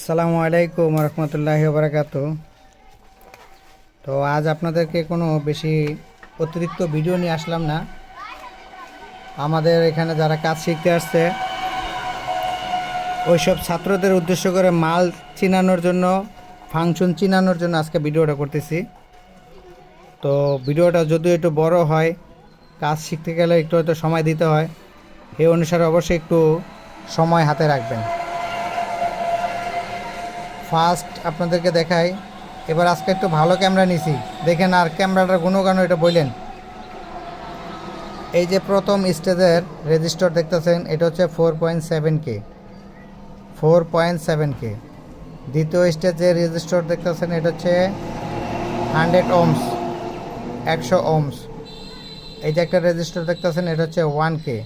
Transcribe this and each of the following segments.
আসসালামু আলাইকুম রহমতুল্লাহি বারাকাত তো আজ আপনাদেরকে কোনো বেশি অতিরিক্ত ভিডিও নিয়ে আসলাম না। আমাদের এখানে যারা কাজ শিখতে আসছে, ওইসব ছাত্রদের উদ্দেশ্য করে মাল চিনানোর জন্য, ফাংশন চিনানোর জন্য আজকে ভিডিওটা করতেছি। তো ভিডিওটা যদিও একটু বড় হয়, কাজ শিখতে গেলে একটু হয়তো সময় দিতে হয়। এই অনুসারে অবশ্যই একটু সময় হাতে রাখবেন। ফার্স্ট আপনাদেরকে দেখাই। এবার আজকে একটু ভালো ক্যামেরা নিছি। দেখেন আর ক্যামেরাটার গুণগান এটা বললেন। এই যে প্রথম স্টেজের রেজিস্টার দেখতেছেন, এটা হচ্ছে four point seven K. Four point seven K. দ্বিতীয় স্টেজের রেজিস্টার দেখতেছেন, এটা হচ্ছে হান্ড্রেড ওমস, একশো ওমস। এই যে একটা রেজিস্টার দেখতেছেন, এটা হচ্ছে ওয়ান কে।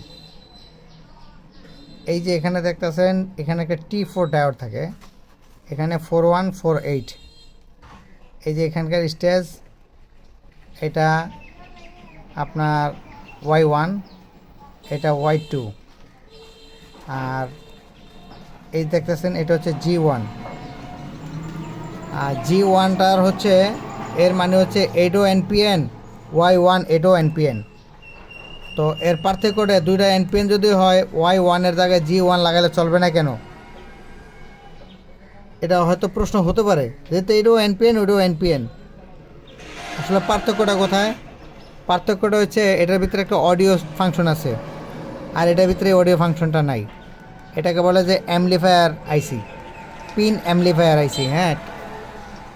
এই যে এখানে দেখতেছেন, এখানে একটা টি ফোর ডায়োড থাকে। এখানে ফোর ওয়ান ফোর এইট এই যে এখানকার স্টেজ, এটা আপনার ওয়াই ওয়ান এটা ওয়াই টু আর এই দেখতেছেন, এটা হচ্ছে জি ওয়ান আর জি ওয়ানটার হচ্ছে, এর মানে হচ্ছে এইডো এনপিএন ওয়াই ওয়ান এডো এনপিএন তো এর পার্থক্যটা, দুইটা এনপিএন যদি হয় ওয়াই ওয়ানের জায়গায় জি ওয়ান লাগালে চলবে না কেন? এটা হয়তো প্রশ্ন হতে পারে। যেহেতু এটাও এনপিএন ওটাও এনপিএন আসলে পার্থক্যটা কোথায়? পার্থক্যটা হচ্ছে এটার ভিতরে একটা অডিও ফাংশন আছে, আর এটার ভিতরে অডিও ফাংশনটা নাই। এটাকে বলে যে amplifier IC pin amplifier IC হ্যাঁ?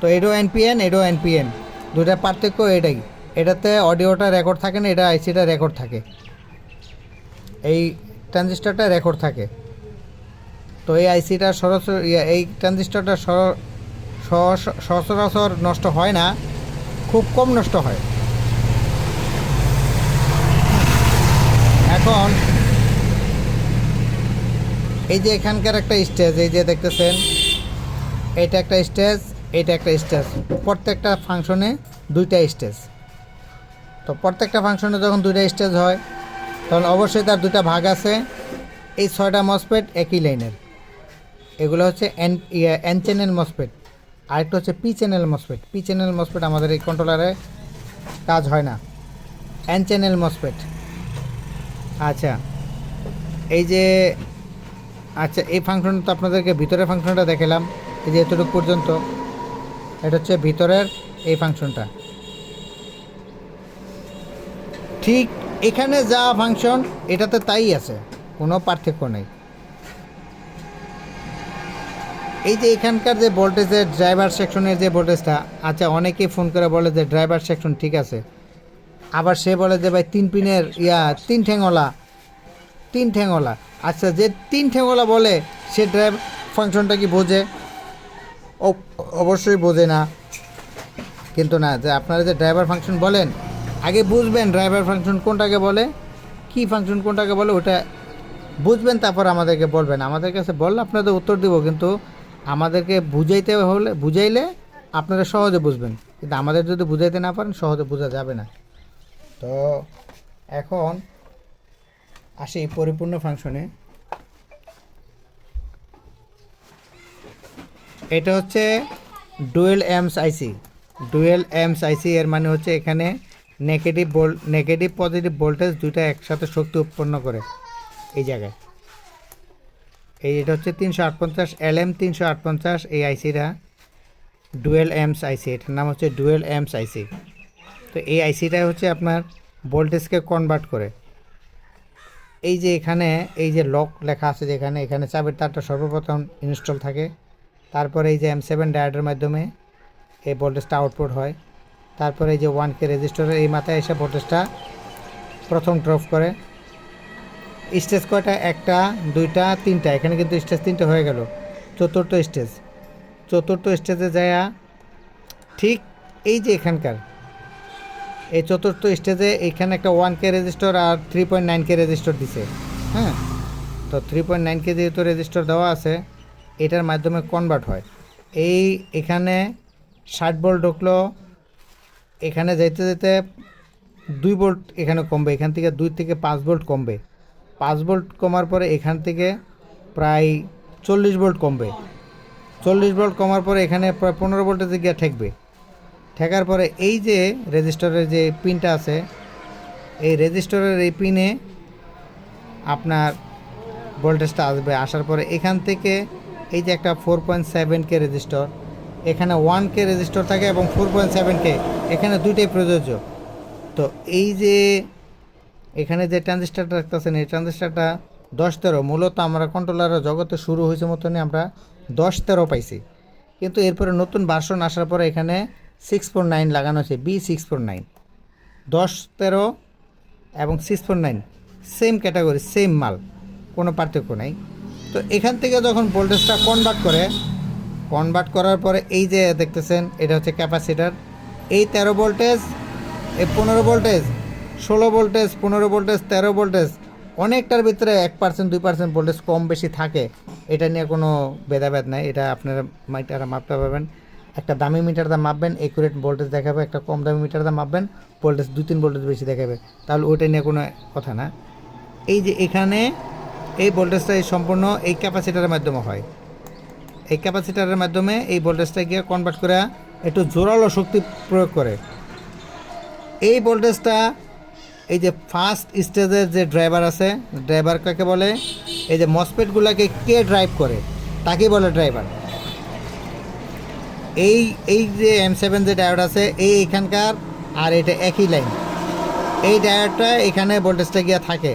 তো এটাও এনপিএন এটাও এনপিএন দুটার পার্থক্য এটাই। এটাতে অডিওটা রেকর্ড থাকে না, এটা আইসিটা রেকর্ড থাকে। এই ট্রানজিস্টারটা রেকর্ড থাকে। তো এই আইসিটা সরাসরি এই ট্রানজিস্টারটা সচরাচর নষ্ট হয় না, খুব কম নষ্ট হয়। এখন, এই যে এখানকার একটা স্টেজ, এই যে দেখতেছেন, এটা একটা স্টেজ, এটা একটা স্টেজ। প্রত্যেকটা ফাংশনে দুইটা স্টেজ। তো প্রত্যেকটা ফাংশনে যখন দুইটা স্টেজ হয়, তখন অবশ্যই তার দুটা ভাগ আছে। এই ছয়টা মসপেট একই লাইনের। এগুলো হচ্ছে এন এন চ্যানেল মসপেট আরেকটা হচ্ছে P channel MOSFET P channel MOSFET আমাদের এই কন্ট্রোলারে কাজ হয় না। এন চ্যানেল মসপেট আচ্ছা এই যে আচ্ছা এই ফাংশন তো আপনাদেরকে ভিতরের ফাংশনটা দেখালাম। এই যে এতটুকু পর্যন্ত। এটা হচ্ছে ভিতরের এই ফাংশনটা ঠিক এখানে যা ফাংশন এটাতে তাই আছে। কোনো পার্থক্য নেই। এই যে এখানকার যে ভোল্টেজের ড্রাইভার সেকশনের যে ভোল্টেজটা আচ্ছা অনেকেই ফোন করে বলে যে ড্রাইভার সেকশন ঠিক আছে। আবার সে বলে যে ভাই, তিন পিনের ইয়া, তিন ঠ্যাংওয়ালা তিন ঠ্যাংওয়ালা আচ্ছা যে তিন ঠ্যাংওয়ালা বলে, সে ড্রাইভ ফাংশনটা কি বোঝে? অবশ্যই বোঝে না। কিন্তু না, যে আপনারা যে ড্রাইভার ফাংশন বলেন, আগে বুঝবেন ড্রাইভার ফাংশন কোনটাকে বলে, কি ফাংশন কোনটাকে বলে, ওটা বুঝবেন, তারপর আমাদেরকে বলবেন। আমাদের কাছে বললে আপনাদের উত্তর দেব, কিন্তু আমাদেরকে বুঝাইতে হলে বুঝাইলে আপনারা সহজে বুঝবেন। কিন্তু আমাদের যদি বুঝাইতে না পারেন, সহজে বোঝা যাবে না। তো এখন আসি পরিপূর্ণ ফাংশনে। এটা হচ্ছে dual amps IC. Dual amps IC এর মানে হচ্ছে এখানে নেগেটিভ নেগেটিভ পজিটিভ ভোল্টেজ দুইটা একসাথে শক্তি উৎপন্ন করে। এই জায়গায়। এই এটা হচ্ছে তিনশো আটপঞ্চাশ এল এম তিনশো আটপঞ্চাশ, এই আইসিটা ডুয়েল এমস আইসি এটার নাম হচ্ছে ডুয়েল এমস আইসি তো এই আইসিটা হচ্ছে আপনার ভোল্টেজকে কনভার্ট করে। এই যে এখানে, এই যে লক লেখা আছে যেখানে, এখানে চাবির তারটা সর্বপ্রথম ইনস্টল থাকে। তারপরে এই যে এম সেভেন ডায়োডের মাধ্যমে এই ভোল্টেজটা আউটপুট হয়। তারপরে এই যে ওয়ান কে রেজিস্টারের এই মাথায় এসে ভোল্টেজটা প্রথম ড্রপ করে। স্টেজ কয়টা? একটা, দুইটা, তিনটা। এখানে কিন্তু স্টেজ তিনটা হয়ে গেল। চতুর্থ স্টেজ। চতুর্থ স্টেজে যায়া ঠিক এই যে এখানকার। এই চতুর্থ স্টেজে এখানে একটা ওয়ান কে রেজিস্টার আর three point nine K register দিছে। হ্যাঁ? তো থ্রি পয়েন্ট নাইন কে যেহেতু রেজিস্টার দেওয়া আছে, এটার মাধ্যমে কনভার্ট হয়। এই এখানে ষাট ভোল্ট ঢুকলো। এখানে যেতে যেতে দুই ভোল্ট এখানে কমবে। এখান থেকে দুই থেকে পাঁচ ভোল্ট কমবে। পাঁচ ভোল্ট কমার পরে এখান থেকে প্রায় চল্লিশ ভোল্ট কমবে। চল্লিশ ভোল্ট কমার পরে এখানে প্রায় পনেরো ভোল্টেজে দিকে ঠেকবে। ঠেকার পরে এই যে রেজিস্টরের যে পিনটা আছে, এই রেজিস্টরের এই পিনে আপনার ভোল্টেজটা আসবে। আসার পরে এখান থেকে এই যে একটা four point seven K resistor, এখানে ওয়ান কে রেজিস্টর থাকে এবং ফোর পয়েন্ট সেভেন কে, এখানে দুইটাই প্রযোজ্য। তো এই যে এখানে যে ট্রানজিস্টারটা রাখতেছেন, এই ট্রানজিস্টারটা দশ তেরো, মূলত আমরা কন্ট্রোলারের জগতে শুরু হয়েছে মতনই আমরা দশ তেরো পাইছি। কিন্তু এরপরে নতুন ভার্সন আসার পরে এখানে সিক্স ফোর নাইন লাগানো আছে বি সিক্স ফোর নাইন দশ তেরো এবং six four nine same category same মাল, কোনো পার্থক্য নাই। তো এখান থেকে যখন ভোল্টেজটা কনভার্ট করে কনভার্ট করার পরে এই যে দেখতেছেন, এটা হচ্ছে ক্যাপাসিটার এই তেরো ভোল্টেজ এই পনেরো ভোল্টেজ ষোলো ভোল্টেজ পনেরো ভোল্টেজ তেরো ভোল্টেজ অনেকটার ভিতরে এক পার্সেন্ট দুই পার্সেন্ট ভোল্টেজ কম বেশি থাকে। এটা নিয়ে কোনো ভেদাভেদ নাই। এটা আপনারা মিটারে মাপতে পারবেন। একটা দামি মিটার দা মাপবেন একুরেট ভোল্টেজ দেখাবে, একটা কম দামি মিটার দা মাপবেন ভোল্টেজ দু তিন ভোল্টেজ বেশি দেখাবে। তাহলে ওইটা নিয়ে কোনো কথা না। এই যে এখানে এই ভোল্টেজটা সম্পূর্ণ এই ক্যাপাসিটারের মাধ্যমে হয়। এই ক্যাপাসিটারের মাধ্যমে এই ভোল্টেজটা গিয়ে কনভার্ট করে একটু জোরালো শক্তি প্রয়োগ করে। এই ভোল্টেজটা এই যে ফার্স্ট স্টেজের যে ড্রাইভার আছে ড্রাইভার কাকে বলে? এই যে মসপেটগুলোকে কে ড্রাইভ করে? তাকে বলে ড্রাইভার এই এই যে এম সেভেন যে ডায়োড আছে, এই এখানকার আর এটা একই লাইন এই ডায়োডটা এখানে ভোল্টেজটা গিয়ে থাকে।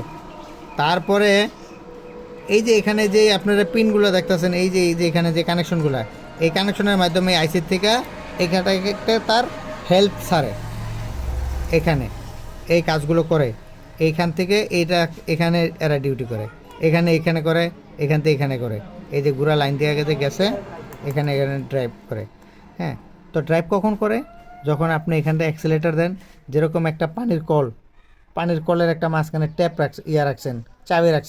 তারপরে এই যে এখানে যে আপনারা পিনগুলো দেখতেছেন, এই যে এই যে এখানে যে কানেকশনগুলো এই কানেকশনের মাধ্যমে আইসির থেকে এখানটা একটা তার হেল্প সারে এখানে। এই কাজগুলো করে, এইখান থেকে এইটা এখানে এরা ডিউটি করে। এখানে এখানে করে, এখান থেকে এখানে করে। এই যে গুড়া লাইন দিয়ে গেছে গেছে, এখানে এখানে ড্রাইভ করে। হ্যাঁ তো ড্রাইভ কখন করে? যখন আপনি এখানটা অ্যাক্সিলেটার দেন, যেরকম একটা পানির কল, পানির কলের একটা মাঝখানে ট্যাপ রাখ, ইয়া রাখছেন, চাবি রাখছেন